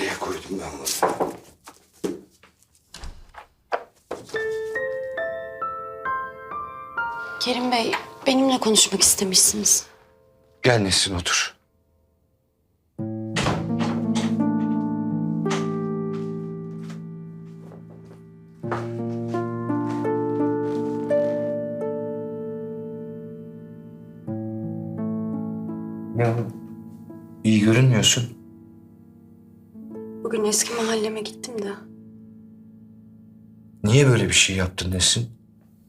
gördüm ben bunu. Kerim Bey, benimle konuşmak istemişsiniz. Gel Nesrin otur. Ne o? İyi görünmüyorsun. Bugün eski mahalleme gittim de. Niye böyle bir şey yaptın Nesrin?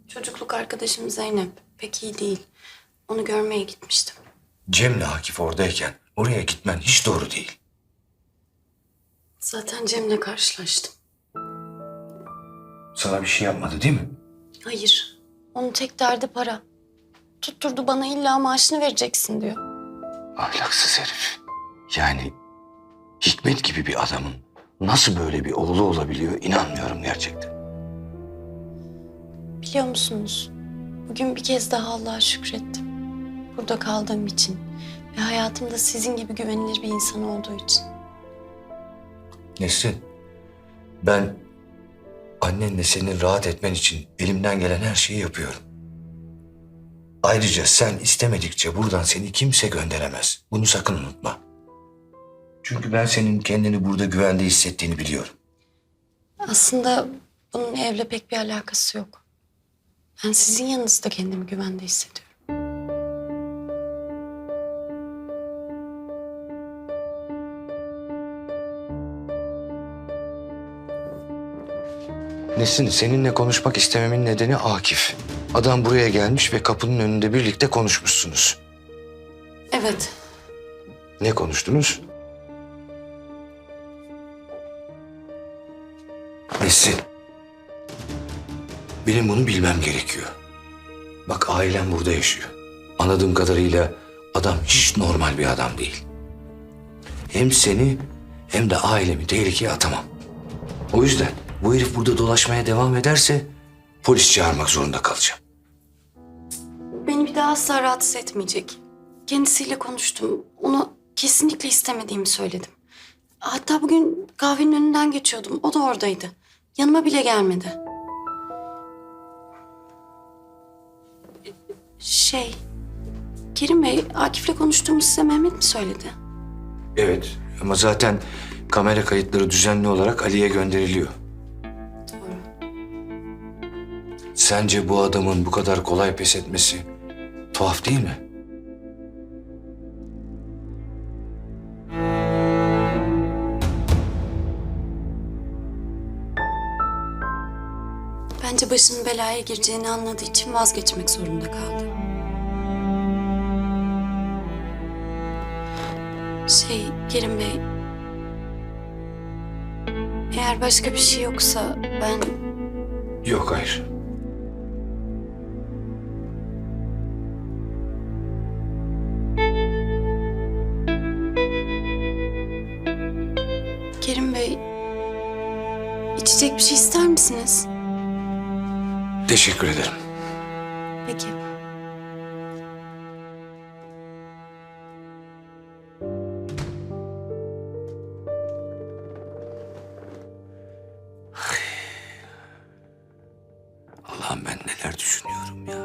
Çocukluk arkadaşım Zeynep pek iyi değil. Onu görmeye gitmiştim. Cem'le Akif oradayken oraya gitmen hiç doğru değil. Zaten Cem'le karşılaştım. Sana bir şey yapmadı değil mi? Hayır, onun tek derdi para. Tutturdu bana illa maaşını vereceksin diyor. Ahlaksız herif. Yani Hikmet gibi bir adamın nasıl böyle bir oğlu olabiliyor inanmıyorum gerçekten. Biliyor musunuz? Bugün bir kez daha Allah'a şükrettim. Burada kaldığım için ve hayatımda sizin gibi güvenilir bir insan olduğu için. Nesrin, ben annenle senin rahat etmen için elimden gelen her şeyi yapıyorum. Ayrıca sen istemedikçe buradan seni kimse gönderemez. Bunu sakın unutma. Çünkü ben senin kendini burada güvende hissettiğini biliyorum. Aslında bunun evle pek bir alakası yok. Ben sizin yanınızda kendimi güvende hissediyorum. Nesin, seninle konuşmak istememin nedeni Akif. Adam buraya gelmiş ve kapının önünde birlikte konuşmuşsunuz. Evet, Ne konuştunuz? Nesin? Benim bunu bilmem gerekiyor. Bak ailem burada yaşıyor. Anladığım kadarıyla adam hiç normal bir adam değil. Hem seni hem de ailemi tehlikeye atamam. O yüzden bu herif burada dolaşmaya devam ederse polis çağırmak zorunda kalacağım. beni bir daha asla rahatsız etmeyecek. Kendisiyle konuştum. Onu kesinlikle istemediğimi söyledim. Hatta bugün kahvenin önünden geçiyordum. O da oradaydı. Yanıma bile gelmedi. Şey, Kerim Bey, Akif'le konuştuğumu size Mehmet mi söyledi? Evet ama zaten kamera kayıtları düzenli olarak Ali'ye gönderiliyor. Doğru. Sence bu adamın bu kadar kolay pes etmesi tuhaf değil mi? Bence başının belaya gireceğini anladığı için vazgeçmek zorunda kaldı. Şey, Kerim Bey... Eğer başka bir şey yoksa ben... Yok hayır. Kerim Bey... içecek bir şey ister misiniz? Teşekkür ederim. Peki. Allah'ım ben neler düşünüyorum ya.